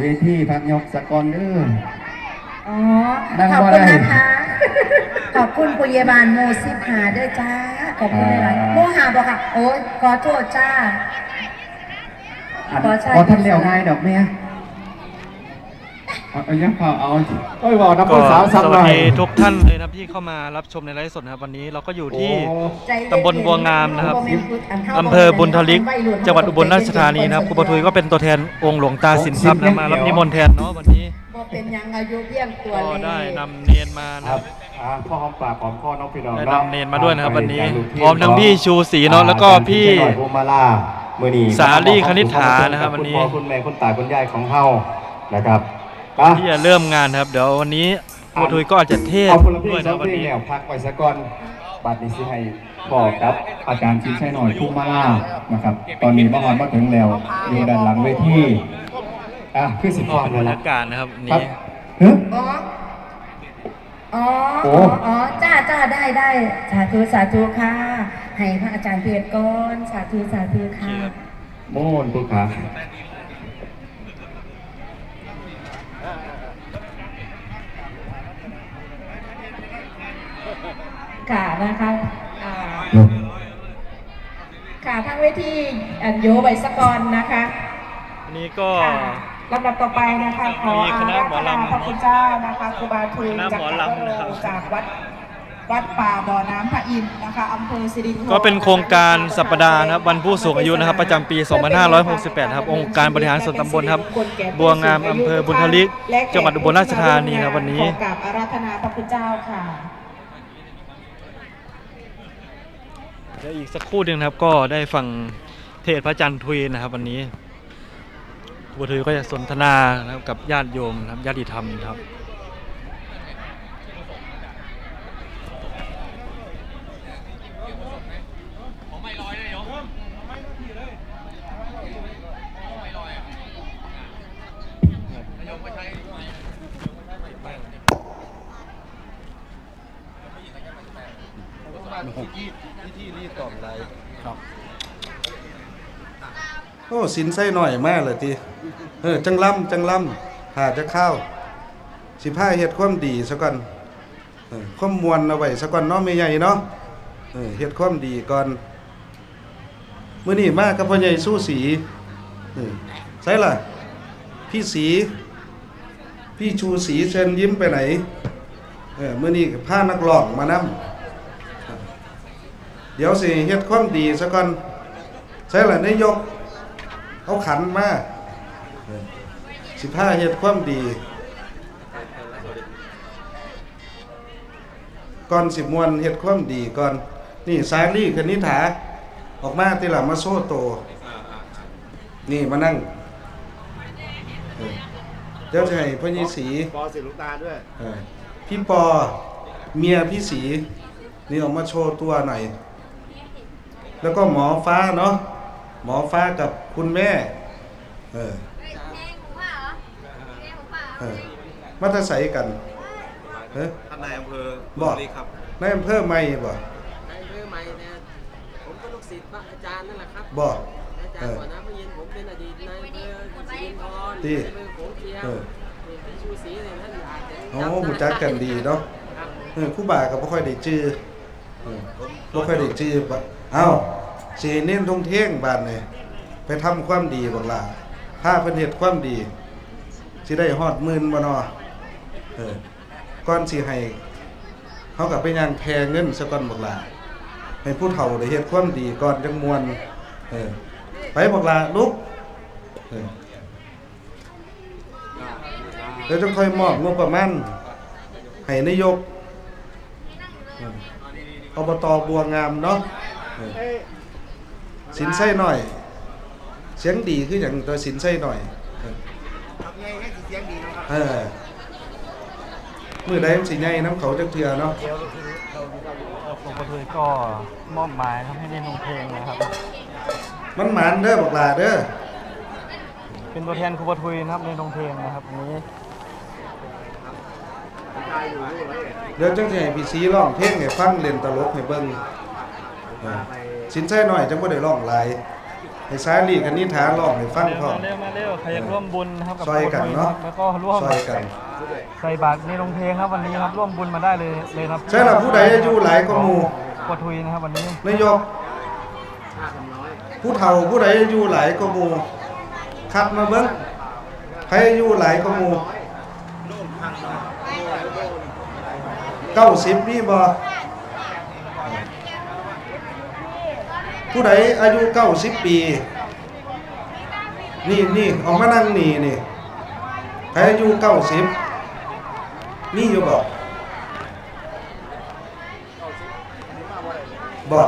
เวทีพักยกสกอนเด้อ อ๋อ นั่งขอบบ่คุณได้นะคะ ขอบคุณปุยบาลโมสิบหาด้วยจ้า ขอบคุณหลายๆโมหาบอกค่ะ โอ้ยขอโทษจ้า อันขอใช้ขอท่านเลี้ยวง่ายดอกเมียเอาเอายังพอเอาโอ้ยบอกน้ำก็ผู้สาวสซ้ำหวัสน่อยดีทุกท่านเลยนะครับที่เข้ามารับชมในไลฟ์สดนะครับวันนี้เราก็อยู่ที่โอ้ใจเย็นๆตำบลบัวงามนะครับโมเมนต์พุทธนข้าอำเภอบุญทลิกวัยรุ่นจังหวัดอุบลราชธานีนะครับครูปทุยก็เป็นตัวแทนองค์หลวงตาสินทรัพย์นะมารับนิมนต์แทนเนาะวันนี้บ่เป็นหยังอายุเพียงตัวก็เลยได้นำเนียนมานะคครัรับบ อ่าพ่อหอมปากหอมคอน้องพี่น้องได้เนาะนำเนรมาด้วยนะครับวันนี้ไปการลูกทีพร้อมทั้งพี่ชูศรีเนาะแล้วก็พี่อาจารย์หน่อยพวงมาลามือนีสาลีคณิษฐานะครับวันนี้ คุณพ่อคุณแม่คุณตาคุณยายของเฮานะครับ อะที่จะเริ่มงานนะครับ เดี๋ยววันนี้ครูปทุยก็อาจจะเทศน์เอาคนละเพลด้วยงสนะองวันเพลงนี้ แล้วพักไว้ซะก่อนบัดนี้สิให้บอกครับ อาจารย์ชินชัยหน่อยพุ่งมาล่านะครับ ตอนนี้มาฮอนมาถึงแล้ว อยู่ด้านหลังเวทีอะคือสิบก็ฟอนเป็นเลบรยรละยากาศนะครับวันครับนี้เฮ้ย อ๋อ อ๋อ โอ้อ๋ออ๋อ จ้าจ้าได้ได้ สาธุ สาธุค่ะ ให้พระอาจารย์เพียรก่อน สาธุ สาธุค่ะ โมนผู้ขา ค่ะนะคะอ่าค่ะทางเวทีอันโยไวสกรนะคะวันนี้ก็ค่ะลำดับต่อไปนะคะขอมีคณะหมอลำพระคุณเจ้านะคะครูบาทูลคณะจากหมอลำนะครับจากวัดวัดป่าบ่อน้ำพระอินทร์นะคะอำเภอสิรินธรก็เป็นโครงการสัปดาห์นะครับวันผู้สูงอายุนะครับ ประจำปี 2568 ครับองค์การบริหารส่วนตำบลครับบัวงามอำเภอบุญทลิกจังหวัดอุบลราชธานีครับวันนี้ขอกราบอาราธนาพระคุณเจ้าค่ะ เดี๋ยวอีกสักครู่หนึ่งครับก็ได้ฟังเทศพระอาจันทร์ทุยนะครับ วันนี้ครูทุยก็จะสนทนานะครับกับญาติโยมนะครับญาติธรรมนะ ครับโอ้สินไส้หน่อยมากเลยทีเออจังล่ำจังล่ำหาจะข้าวสิผ้าเฮ็ดความดีซะก่อนเออความมวลเอาไว้ซะก่อนเนาะแม่ใหญ่เนาะเออเฮ็ดความดีก่อนมื้อนี้มากับพ่อใหญ่สู้สีเออใช่ล่ะ พี่สี พี่ชูสีเชิญยิ้มไปไหนเออมื้อนี้ก็พานักร้องมานำ เดี๋ยวสิเฮ็ดความดีซะก่อนใช่ล่ะนายกเอาขันมาเออสิผ้าเฮ็ดความดี ก่อนสิมวนเฮ็ดความดีก่อน นี่สาลีคณิษฐาออกมาที่หลังมาโซ่โต นี่มานั่งเออเจ้าชายพระยีศรีปอสิลุงตาด้วยเออพี่ปอเมียพี่สี นี่ออกมาโชว์ตัวหน่อย แล้วก็หมอฟ้าเนาะหมอฟ้ากับคุณแม่ เออเออมาตาใสกันเฮ้ยท่านนายอำเภอบอกบุรีครับนายอำเภอไม่บ่นายอำเภอใหม่เนี่ยผมก็ลูกศิษย์พระอาจารย์นั่นแหละครับบ่อาเอจารย์อก่อนนะเมื่อเย็นผมเป็นอดีตนายอำเภอสิรินทรที่นายอำเภอโขงเจียมเออนี่พี่ชูศรีเนี่ยท่านอาจจะโอ้จำหูจักกันดีเนาะครับเออครู่บ่าก็บ่ค่อยได้จื้อเออ บ่ค่อยได้จื้อบ่เอ้าสิให้เน้นทงเท่งบาดนี่ไปทำความดีบักล่ะถ้าเพิ่นเฮ็ดความดีสิได้ฮอดหมื่นบ่เนาะเออก่อนสิให้เฮาก็ไปย่างแพเงินซะก่อนบักล่ะให้ผู้เฒ่าได้เฮ็ดความดีก่อนจังมวนเออไปบักล่ะลุกเออแล้วจังค่อยมอบงบประมาณให้นายกอ บตบัวงามเนาะเออสินไส้หน่อย เสียงดีคืออย่างตัวสินไส้หน่อยเออเออมือใดมันสิใหญ่น้ำเขาจักเทือเนาะหลวงพ่อทุยก็มอบหมายทำให้ได้นงเพลงนะครับ มันหมานเด้อบักหลาเด้อเป็นตัวแทนครูปทุยนะครับในนงเพลงนะครับวันนี้ เดี๋ยวจังสิให้พี่ซีร้องเพลงให้ฟังเล่นตลกให้เบิ่งเออสินไส้หน่อยจังบ่ได้ร้องหลายให้สาลีกันนิทานร้องให้ฟังพร้อม มาเร็วมาเร็วใครอยากร่วมบุญนะครับกับซอยกันเนาะแล้วก็ร่วมซอยกัน ใส่บาตรในโรงเพลงครับวันนี้ครับร่วมบุญมาได้เลยเลยครับใช่ล่ะผู้ใดอายุหลายกว่าหมู่กดทุยนะครับวันนี้นายกผู้เฒ่าผู้ใดอายุหลายกว่าหมู่คัดมาเบิ่งใครอายุหลายกว่า หมู่90มีบ่ผู้ใดอายุ90ปี นี่นี่ออกมานั่งนี่นี่ใครอายุ90มีอยู่บ่บ่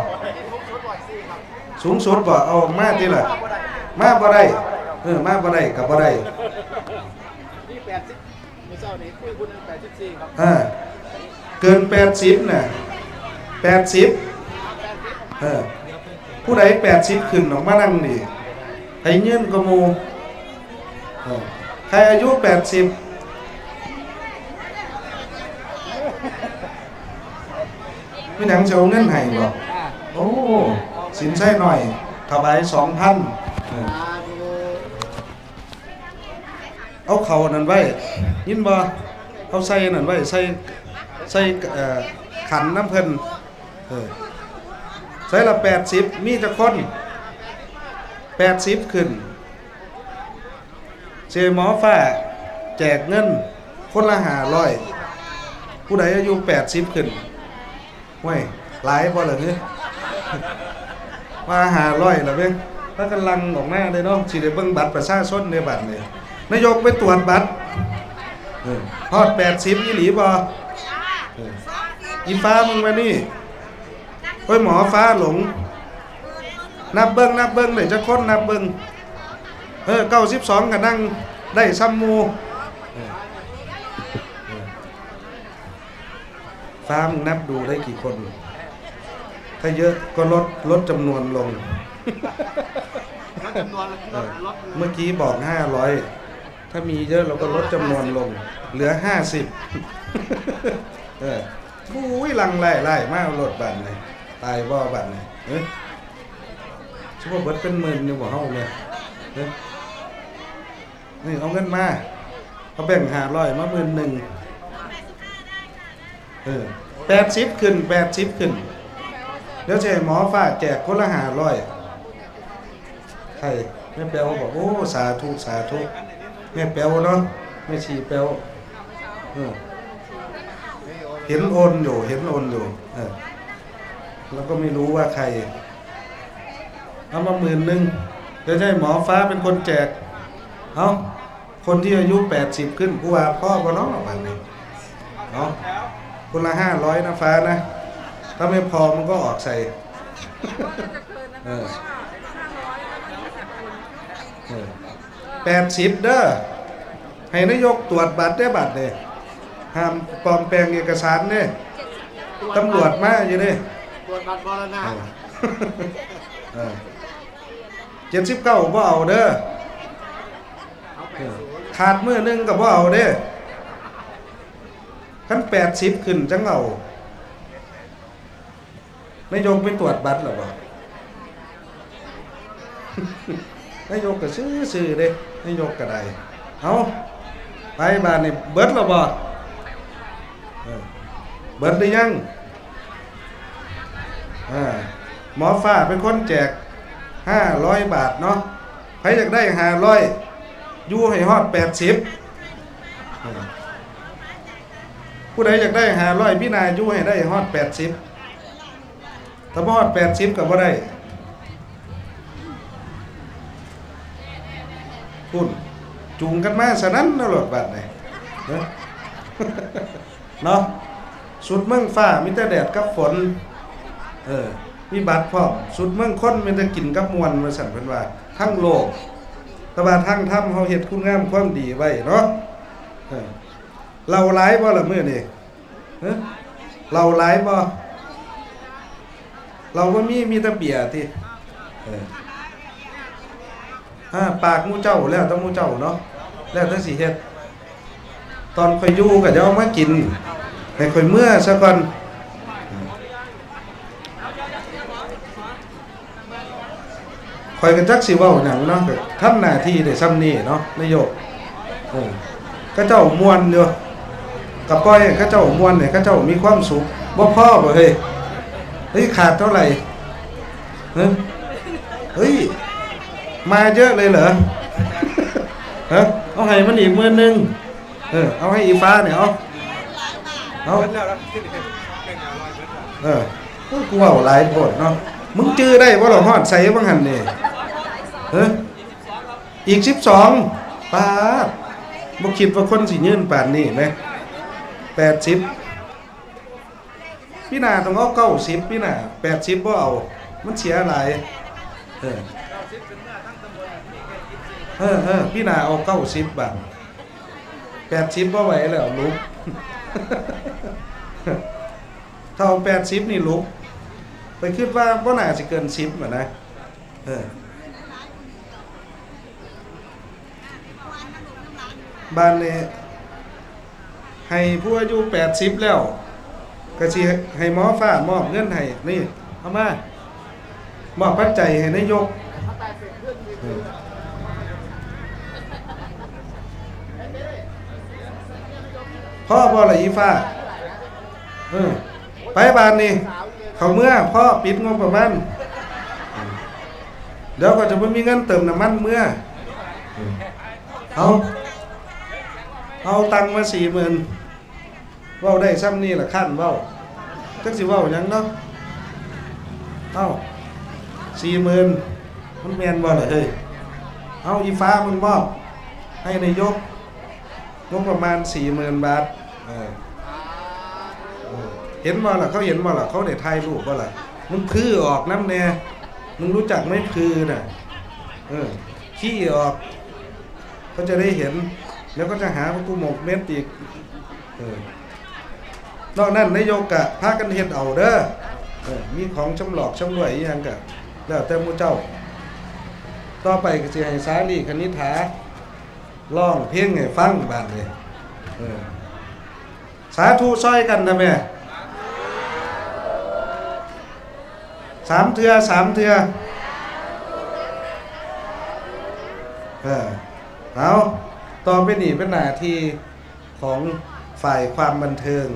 สูงสุดบ่เอาออกมาติล่ะมาบ่ได้เออมาบ่ได้ก็บ่ได้นี่แปดสิบเมื่อเช้านี้คุยคุณแปดสิบสี่ครับอ่า เกิน80น่ะ80เออผู้ใด80ขึ้นออกมานั่งนี่ให้ยืนกมูใครอายุ80มีหนังจะเอาเงินให้บ่โอ้ สินใช้หน่อยถวาย2,000เออเอาเขานั่นไว้ยินบ่เอาใส่นั่นไว้ใส่ ใส่เอ่อขันน้ำเพิ่นเออใส่ละ80มีจักคน80ขึ้นเจหมอฟ้าแจกเงิน คนละ500ผู้ใดอายุ80ขึ้นห้วยหลายบ่ล่ะเนี่ยมาหาร้อยแล้วเว้ยถ้ากำลังออกหน้าได้เนาะสิได้เบิ่งบัตรประชาชนในบัตรนี่นายกไปตรวจบัตรเออฮอด80อีหลีบอ อีฟ้ามึงมานี่โอ้ยหมอฟ้าหลง นับเบิ่งนับเบิ่งได้จักคนนับเบิ่งเออ92ก็นั่งได้ซ้ำมูฟ้ามึงนับดูได้กี่คน ถ้าเยอะก็ลดลดจำนวนลงเมื่อกี้บอก500ถ้ามีเยอะเราก็ลดจำนวนลง เหลือ50เออ บู้ยลังไล่ไล่มากรถบัตรเลยตายบ่บัตรเลยเอ้ยชิบว่าเบิดเป็นหมื่นอยู่บ่เฮาเลยเอ้ยนี่เอาเงินมาเอาแบ่งหาร้อยมาหมื่นหนึ่งเออแปดสิบขึ้นแปดสิบขึ้นเดี๋ยวให้หมอฝากแจกคนละหาร้อยใครแม่เปียวบอกโอ้สาธุสาธุแม่เปียวเนาะแม่ชีเปียวเออ เห็นโอนอยู่เห็นโอนอยู่เออแล้วก็ไม่รู้ว่าใครเอามาหมื่นหนึ่งจะให้หมอฟ้าเป็นคนแจกเอาคนที่อายุแปดสิบขึ้นผู้ว่าพ่อก็น้องออกมาเลยเอาคนละห้าร้อยนะฟ้านะ ถ้าไม่พอมันก็ออกใส่เออแปดสิบเด้อให้นายกตรวจบัตรได้บัตรเลย ห้ามปลอมแปลงเอกสารเนี่ยตำรวจมาอยู่เนี่ยตรวจบัตรบรณะเจ็ดสิบเก้าบ่เอาเด้อเอาแปดศูนย์ขาดมือหนึงก็บ่เอาเด้อขั้นแปดสิบขึ้นจังเอานายกไปตรวจบัตรหรอบ่นายกก็ซื้อซื้อเด้นายกก็ได้เอาไปบ้านนี่เบิดแล้วบ่เออ เบิดหรือยังอ่าหมอฟ้าเป็นคนแจกห้าร้อยบาทเนาะใครอยากได้ห้าร้อยอยู่ให้ฮอดแปดสิบผู้ใดอยากได้ห้าร้อยพี่นายยู่ให้ได้ฮอดแปดสิบถ้าบ่ฮอดแปดสิบก็บ่ได้คุณจูงกันมาสนั้นนะรถบัดนี่เนเนาะ สุดเมืองฟ้ามีแต่แดดกับฝน เออ มีบัตรพร้อมสุดเมืองคนมีแต่กินกับมวลมาสั่นเพิ่นว่า ทั้งโลกต่ว่าทั้งถ้ำเฮาเฮ็ดคุณงามความดีไว้เนาะเออเราหลายบ่ล่ะมื้อนี้เอ้เราหลายบ่เราบ่มีมีแต่เบียร์ติเอออ่าปากมูเจ้าแล้วต้องมูเจ้าเนาะแล้วแต่สิเฮ็ด ตอนข่อยยู่ก็จะเอามากิน ให้ข่อยเมื่อซะก่อนคอยกันจักสิเว้าหยังเนาะก็ทำหน้าที่ได้ซ้ำนี้เนาะนายกเออก็เจ้ามวนอยู่กับปล่อยให้เขาเจ้ามวนเนี่ยเขาเจ้ามีความสุขบ่พ่อบ่เฮ้ยเฮ้ยขาดเท่าไหร่เฮ้ยมาเยอะเลยเหรอฮะเอาให้มันอีกมื่นหนึงเออเอาให้อีฟ้าเนี่ยเอา เอาเออกูเว่าหลายโพดเนาะมึงจื้อได้ว่าเราฮอดใส่บ้างหันนี่เฮ้อีกสิบสองปาดบ่คิดว่าคนสิยืนป่านนี้ไหมแปดสิบพี่นาต้องเอาเก้าสิบพี่นาแปดสิบบ่เอามันเสียหลายเออเออเออพี่นาเอาเก้าสิบบาทแปดสิบบ่ไหวแล้วลูก ถ้าเอาแปดสิบนี่ลุก ไปคิดว่าบ่น่าจะเกินสิบอะนะเออบ้านนี้ให้ผู้อายุแปดสิบแล้วก็สิให้หมอฟ้ามอบเงินให้นี่เอามามอบปัจจัยให้นายกเออพ่อละอีฟ้า เออไปบ้านนี่เขาเมื่อพ่อปิดงบประมาณเดี๋ยวก็จะไม่มีเงินเติมน้ำมันเมื่อเอาเอาตังค์มาสี่หมื่นเว้าได้ซ้ำนี่แหละขั้นเว้าจักสิเว้าหยังเนาะเอาสี่หมื่นมันแมนบ่ล่ะเฮ้ยเอาอีฟ้ามันมอบให้นายกงบประมาณสี่หมื่นบาทเออ เห็นบ่ล่ะเขาเห็นบ่ล่ะเขาได้ถ่ายรูปบ่ล่ะมึงพื้อออกน้ำแน่มึงรู้จักไหมพื้อน่ะเออขี้ออกเขาจะได้เห็น แล้วก็จะหาว่ากูหมกเม็ดอีกเออนอกนั้นนายกกะพากันเฮ็ดเอาเด้อเออมีของชำหลอกชำรวยยังกะแล้วแต่มูเจ้า ต่อไปก็สิให้สาลีคณิฐาร้องเพลงให้ฟังบาดนี้เออสาธุซอยกันนะแม่ สามเทือสามเทือเออเอาต่อไปนี่เป็นหน้าที่ของฝ่ายความบันเทิง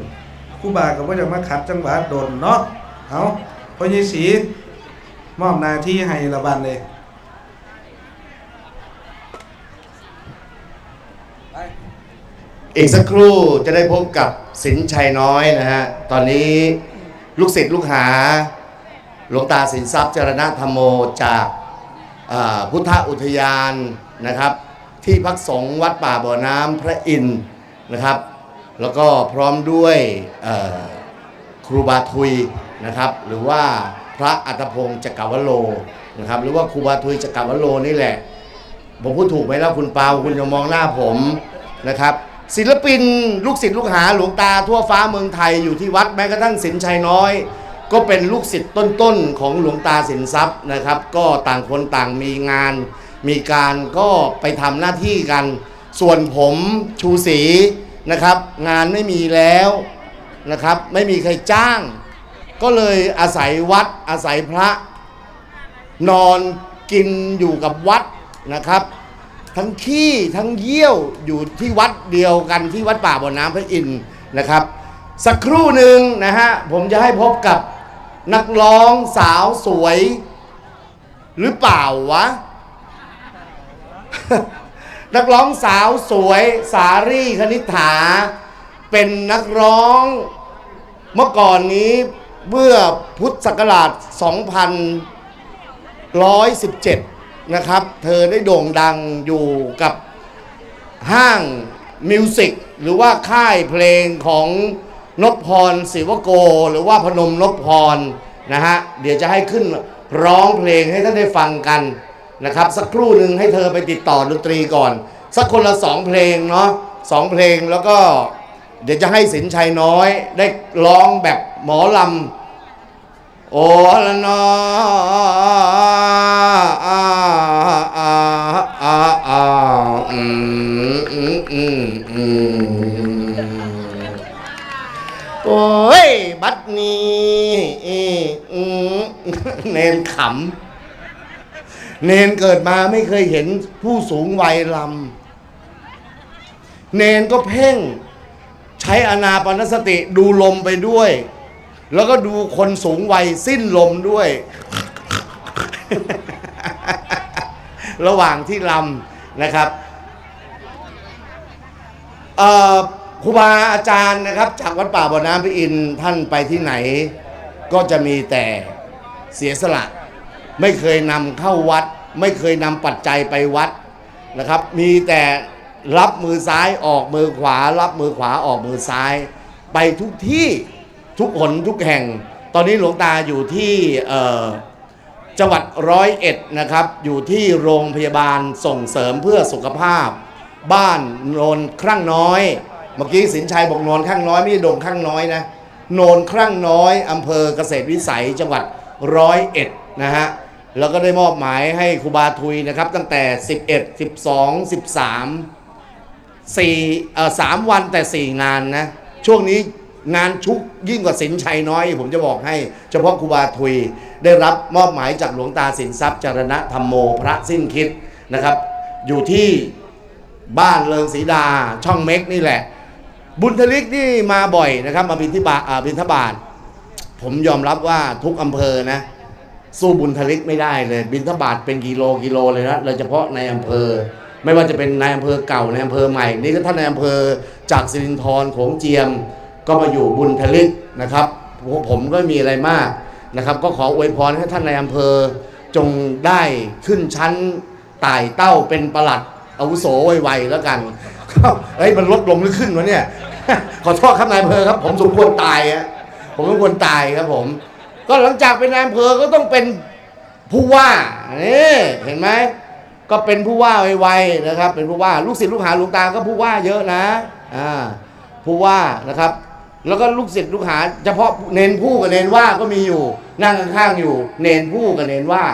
คู่บาก็ว่าจะมาขัดจังหวะโดนเนาะเอาพอยีสีมอบหน้าที่ให้ละบันเลยอีกสักครู่จะได้พบกับสินชัยน้อยนะฮะ ตอนนี้ลูกศิษย์ลูกหา หลวงตาสินทรัพย์เจรณธรรมโมจากพุทธอุทยานนะครับ ที่พักสงฆ์วัดป่าบ่อน้ำพระอินทร์นะครับ แล้วก็พร้อมด้วยครูบาทุยนะครับ หรือว่าพระอัตพงศ์จักรวโลนะครับ หรือว่าครูบาทุยจักรวโลนี่แหละ ผมพูดถูกไหมล่ะคุณเปาคุณจะมองหน้าผมนะครับศิลปินลูกศิษย์ลูกหาหลวงตาทั่วฟ้าเมืองไทยอยู่ที่วัดแม้กระทั่งสินชัยน้อย ก็เป็นลูกศิษย์ต้นๆของหลวงตาสินทรัพย์นะครับ ก็ต่างคนต่างมีงาน มีการก็ไปทำหน้าที่กัน ส่วนผมชูศรีนะครับ งานไม่มีแล้วนะครับ ไม่มีใครจ้าง ก็เลยอาศัยวัดอาศัยพระ นอนกินอยู่กับวัดนะครับ ทั้งขี้ทั้งเยี่ยวอยู่ที่วัดเดียวกันที่วัดป่าบ่อน้ำพระอินทร์นะครับ สักครู่หนึ่งนะฮะผมจะให้พบกับ นักร้องสาวสวย หรือเปล่าวะ นักร้องสาวสวยสารีคณิษฐาเป็นนักร้องเมื่อก่อนนี้เมื่อพุทธศักราช 2117 นะครับ เธอได้โด่งดังอยู่กับห้างมิวสิกหรือว่าค่ายเพลงของ นพพรศิวโก หรือว่าพนมนพพรนะฮะเดี๋ยวจะให้ขึ้นร้องเพลงให้ท่านได้ฟังกันนะครับ สักครู่หนึ่งให้เธอไปติดต่อดนตรีก่อน สักคนละสองเพลงเนาะสองเพลงแล้วก็เดี๋ยวจะให้สินชัยน้อยได้ร้องแบบหมอลำโอ้ละนออาอาอาอาอืมอืมอืมอืม โอ้ย บัดนี้อืมเนนขำ เนนเกิดมาไม่เคยเห็นผู้สูงวัยลำ เนนก็เพ่ง ใช้อนาปนสติดูลมไปด้วย แล้วก็ดูคนสูงวัยสิ้นลมด้วย ระหว่างที่ลำนะครับ เอ่อ ครูบาอาจารย์นะครับ จากวัดป่าบ่อน้ำพระอินทร์ท่านไปที่ไหน ก็จะมีแต่เสียสละ ไม่เคยนำเข้าวัด ไม่เคยนำปัจจัยไปวัดนะครับ มีแต่รับมือซ้ายออกมือขวา รับมือขวาออกมือซ้าย ไปทุกที่ทุกหนทุกแห่ง ตอนนี้หลวงตาอยู่ที่จังหวัดร้อยเอ็ดนะครับ อยู่ที่โรงพยาบาลส่งเสริมเพื่อสุขภาพ บ้านโนนครั่งน้อย เมื่อกี้สินชัยบอกโนนครั่งน้อยไม่ใช่โด่งครั่งน้อยนะโนนครั่งน้อยอำเภอเกษตรวิสัยจังหวัดร้อยเอ็ดนะฮะแล้วก็ได้มอบหมายให้ครูบาทุยนะครับ ตั้งแต่ 11 12 13สี่เอ่อสามวันแต่สี่งานนะ ช่วงนี้งานชุกยิ่งกว่าสินชัยน้อย ผมจะบอกให้ เฉพาะครูบาทุยได้รับมอบหมายจากหลวงตาสินทรัพย์จารณธรรมโมพระสิ้นคิดนะครับ อยู่ที่บ้านเริงศรีดาช่องเม็กนี่แหละ บุญทลิกนี่มาบ่อยนะครับ มาบินที่บาอ่าบินทบาทผมยอมรับว่าทุกอำเภอนะ สู้บุญทลิกไม่ได้เลย บินทบาทเป็นกิโลกิโลเลยนะโดยเฉพาะในอำเภอ ไม่ว่าจะเป็นนายอำเภอเก่าในอำเภอใหม่นี่ก็ท่านในายอำเภอจากสิรินธรโขงเจียม ก็มาอยู่บุญทลิกนะครับผมก็มีอะไรมากนะครับ ก็ขออวยพรให้ท่านในายอำเภอจงได้ขึ้นชั้นไต่เต้าเป็นประหลัดอาวุโสไวๆแล้วกันเฮ้ยมันลดลงหรือขึ้นวะเนี่ย ขอโทษครับนายอำเภอครับ ผมสมควรตายฮะผมสมควรตายครับผม ก็หลังจากเป็นนายอำเภอก็ต้องเป็นผู้ว่าเนี่เห็นไหมก็เป็นผู้ว่าไวๆนะครับ เป็นผู้ว่าลูกศิษย์ลูกหาหลวงตาก็ผู้ว่าเยอะนะอ่าผู้ว่านะครับ แล้วก็ลูกศิษย์ลูกหา เฉพาะเนนผู้กับเนนว่าก็มีอยู่นั่งข้างๆอยู่ เนนผู้กับเนนว่า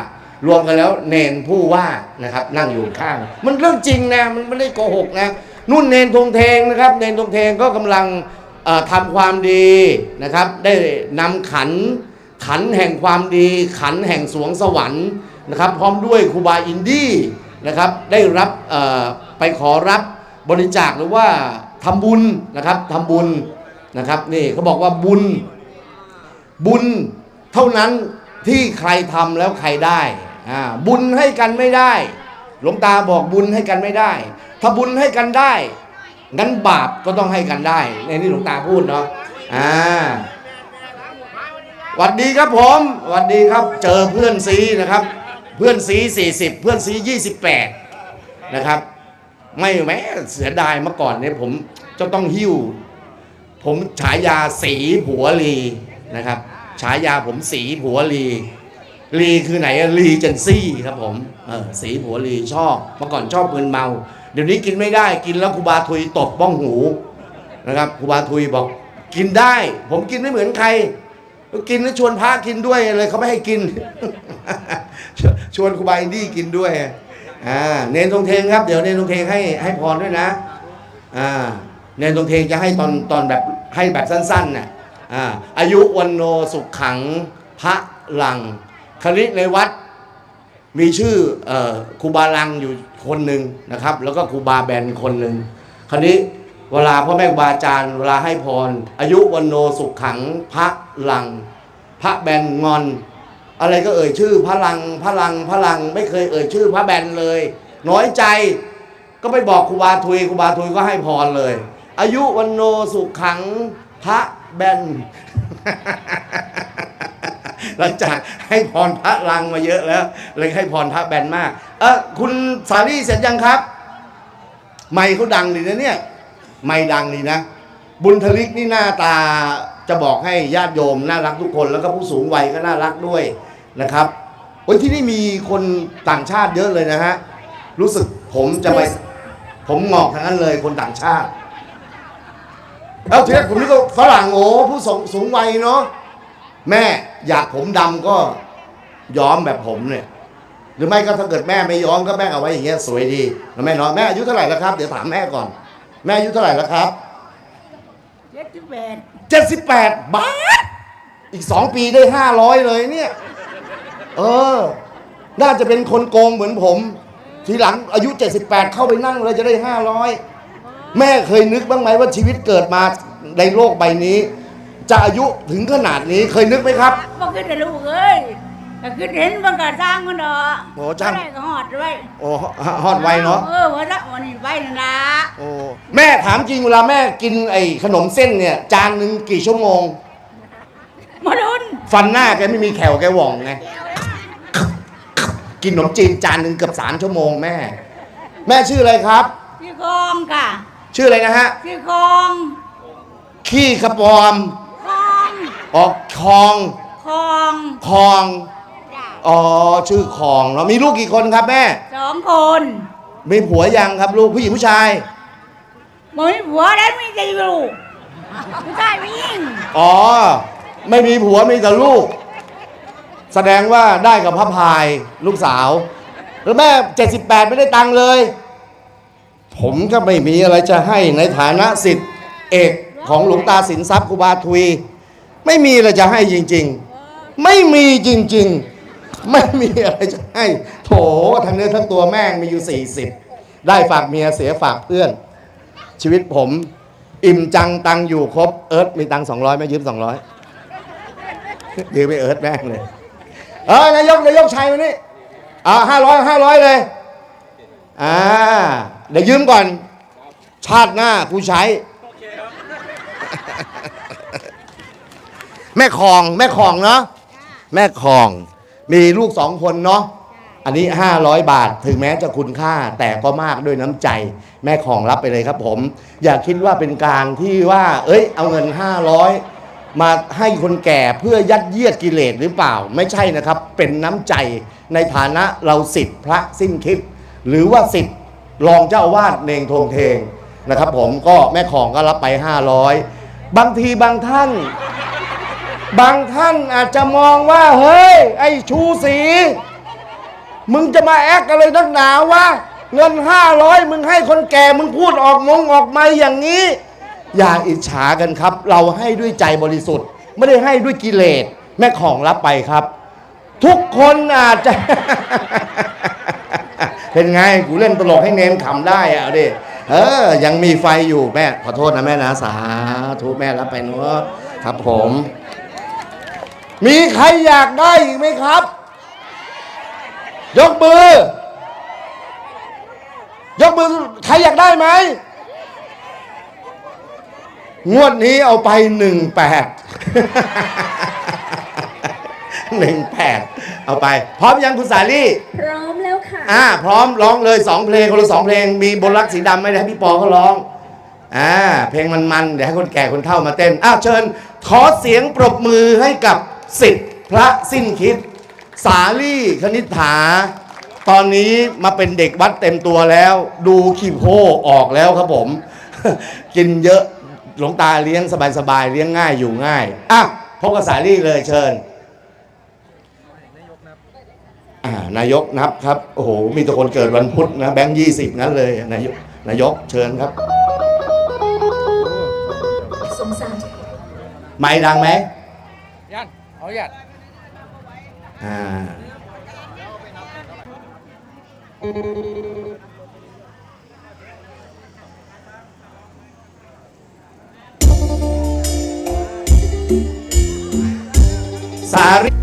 รวมกันแล้วเนนผู้ว่านะครับ นั่งอยู่ข้าง มันเรื่องจริงนะมันไม่ได้โกหกนะ นุ่นเนนทงเทงนะครับ เนนทงเทงก็กำลังเอ่อทำความดีนะครับ ได้นำขันขันแห่งความดี ขันแห่งสวงสวรรค์นะครับ พร้อมด้วยครูบาอินดี้นะครับ ได้รับไปขอรับบริจาคหรือว่าทำบุญนะครับทำบุญนะครับนี่เขาบอกว่าบุญบุญเท่านั้นที่ใครทำแล้วใครได้บุญให้กันไม่ได้ หลวงตาบอกบุญให้กันไม่ได้ ถ้าบุญให้กันได้ งั้นบาปก็ต้องให้กันได้ ในนี่หลวงตาพูดเนาะอ่าหวัดดีครับผมหวัดดีครับ เจอเพื่อนซีนะครับ เพื่อนซี40 เพื่อนซี28 นะครับ ไม่แม้เสียดายเมื่อก่อนเนี่ยผมจะต้องหิ้ว ผมฉายาสีผัวลีนะครับ ฉายาผมสีผัวลี ลีคือไหนอะลีเจนซี่ครับผมเออสีผัวลีชอบเมื่อก่อนชอบมึนเมา เดี๋ยวนี้กินไม่ได้กินแล้วครูบาทุยตบบ้องหูนะครับครูบาทุยบอกกินได้ ผมกินไม่เหมือนใคร กินแล้วชวนพระกินด้วยเลยเขาไม่ให้กิน ชวนครูบาอินดี้กินด้วยอ่าเนนทงเทงครับ เดี๋ยวเนนทงเทงให้ให้พรด้วยนะอ่าเนนทงเทงจะให้ตอนตอนแบบให้แบบสั้นๆน่ะอ่าอายุวันโนสุขขังพระลัง คณิในวัดมีชื่อเอ่อครูบาลังอยู่คนหนึ่งนะครับ แล้วก็ครูบาแบนคนหนึ่งคราวนี้เวลาพ่อแม่ครูบาอาจารย์เวลาให้พร อายุวันโนสุขขังพระลัง พระแบนงอน อะไรก็เอ่ยชื่อพระลังพระลังพระลังไม่เคยเอ่ยชื่อพระแบนเลย น้อยใจก็ไปบอกครูบาทุยครูบาทุยก็ให้พรเลย อายุวันโนสุขขังพระแบน หลังจากให้พรพระลังมาเยอะแล้ว เลยให้พรพระแบนมาก เออคุณสาลี่เสร็จยังครับ ไม่เขาดังดีนะเนี่ย ไม่ดังดีนะ บุญทลิกนี่หน้าตาจะบอกให้ญาติโยมน่ารักทุกคนแล้วก็ผู้สูงวัยก็น่ารักด้วยนะครับโอ้ยที่นี่มีคนต่างชาติเยอะเลยนะฮะรู้สึกผมจะไปผมงอกทั้งนั้นเลยคนต่างชาติแล้วทีแรกผมนึกว่าฝรั่งโอ้ผู้สูงสูงวัยเนาะแม่ อยากผมดำก็ย้อมแบบผมเนี่ย หรือไม่ก็ถ้าเกิดแม่ไม่ย้อมก็แม่เอาไว้อย่างเงี้ยสวยดีแล้วแม่เนาะแม่อายุเท่าไหร่แล้วครับ เดี๋ยวถามแม่ก่อน แม่อายุเท่าไหร่แล้วครับเจ็ดสิบแปดเจ็ดสิบแปดบาทอีกสองปีได้ห้าร้อยเลยเนี่ย เออ น่าจะเป็นคนโกงเหมือนผม ทีหลังอายุ 78 เข้าไปนั่งเลยจะได้ 500 แม่เคยนึกบ้างไหมว่าชีวิตเกิดมาในโลกใบนี้ จะอายุถึงขนาดนี้เคยนึกไหมครับ บ่ขึ้นแต่ลูกเอ้ยก็ขึ้นเห็นมันก็สร้างมันเนาะโอ้จ้าง บ่ได้ก็หอดด้วยโอ้ฮอดไวเนาะเออวันละวันนี้ไว้นั่นนะโอ้แม่ถามจริงเวลาแม่กินไอ้ขนมเส้นเนี่ย จานหนึ่งกี่ชั่วโมง มาดุนฟันหน้าแกไม่มีแขวแกหว่องไงกินขนมจีนจานหนึ่งเกือบสามชั่วโมงแม่ แม่ชื่ออะไรครับชื่อคองค่ะชื่ออะไรนะฮะชื่อคอง ขี้กระปอม คองออกคองคองคองอ๋อชื่อคองเรามีลูกกี่คนครับแม่ สองคนมีผัวยังครับลูกผู้หญิงผู้ชายบ่มีผัวได้มีแต่ลูกผู้ชายผู้หญิงอ๋อ ไม่มีผัวมีแต่ลูก แสดงว่าได้กับพระพายลูกสาวแล้วแม่ 78 ไม่ได้ตังค์เลย ผมก็ไม่มีอะไรจะให้ในฐานะสิทธิเอกของหลวงตาสินทรัพย์ครูบาทุย ไม่มีอะไรจะให้จริง ๆ ไม่มีจริง ๆ ไม่มีอะไรจะให้โถทั้งเนื้อทั้งตัวแม่งมีอยู่ 40 ได้ฝากเมียเสียฝากเพื่อน ชีวิตผม อิ่มจังตังอยู่ครบเอิร์ธมีตังสองร้อยไหมยืมสองร้อยยืมไปเอิร์ธแม่งเลย เออนายกนายกชัยมานี่อ่าห้าร้อยห้าร้อยเลยอ่าเดี๋ยวยืมก่อน ชาติหน้ากูใช้ แม่คอง แม่คองเนาะแม่คอง มีลูกสองคนเนาะอันนี้ 500 บาทถึงแม้จะคุณค่าแต่ก็มากด้วยน้ำใจ แม่ของรับไปเลยครับผม อย่าคิดว่าเป็นการที่ว่า เอ้ย เอาเงิน 500 มาให้คนแก่เพื่อยัดเยียดกิเลสหรือเปล่า ไม่ใช่นะครับ เป็นน้ำใจในฐานะเราสิทธิ์พระสิ้นคิด หรือว่าสิทธิ์รองเจ้าอาวาดเนงทงเทงนะครับ ผมก็แม่ของก็รับไป 500 บางทีบางท่าน บางท่านอาจจะมองว่า เฮ้ย ไอ้ชูสี มึงจะมาแอคอะไรนักหนาวะเงิน500มึงให้คนแก่มึงพูดออกมงออกม่อย่างนี้ อย่าอิจฉากันครับ เราให้ด้วยใจบริสุทธิ์ ไม่ได้ให้ด้วยกิเลส แม่ของรับไปครับ ทุกคนอาจจะ เป็นไง กูเล่นตลกให้เนนขำได้อะเอาดิเออ ยังมีไฟอยู่แม่ ขอโทษนะแม่นะสาธุแม่รับไปเนาะครับผม มีใครอยากได้อีกไหมครับ ยกมือ ยกมือ ใครอยากได้ไหม งวดนี้เอาไปหนึ่งแปดหนึ่งแปดเอาไป พร้อมยังคุณสาลี่ พร้อมแล้วค่ะ อ่า พร้อมร้องเลยสองเพลงคนละสองเพลง มีบนรักสีดำไหมเดี๋ยวให้พี่ปอเขาร้อง อ่า เพลงมันๆ เดี๋ยวให้คนแก่คนเฒ่ามาเต้น อ้าวเชิญ ขอเสียงปรบมือให้กับ สิทธิ์พระสิ้นคิด สาลี่คณิษฐา ตอนนี้มาเป็นเด็กวัดเต็มตัวแล้ว ดูขี้โพออกแล้วครับผม กินเยอะหลวงตาเลี้ยงสบายๆเลี้ยงง่ายอยู่ง่ายอะพบกับสาลี่เลยเชิญอ่านายกนับครับ โอ้โห มีแต่คนเกิดวันพุธนะ แบงค์ยี่สิบนั้นเลยนายกนายกเชิญครับ สงสารไม่ดังไหม ยันเอายัดอ่าสาริ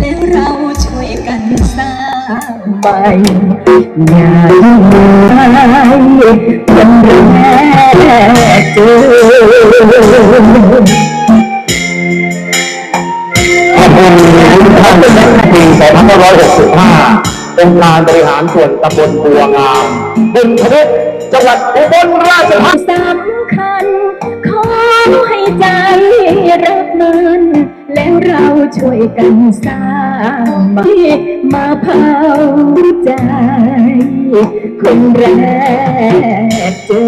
แล้วเราช่วยกันสร้างไปอย่าทิ้งไว้วันแรกเจอขอบคุณท่านปี2565 องค์การบริหารส่วนตำบลบัวงามบึงทะลุจังหวัดอุบลราชธานีสำคัญ ขมให้ใจรับมัน แล้วเราช่วยกันสร้างมาเผาใจ คนแรกเจอ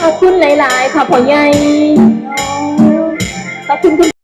ขอบคุณหลาย ๆ ค่ะพ่อใหญ่ขอบคุณคุณ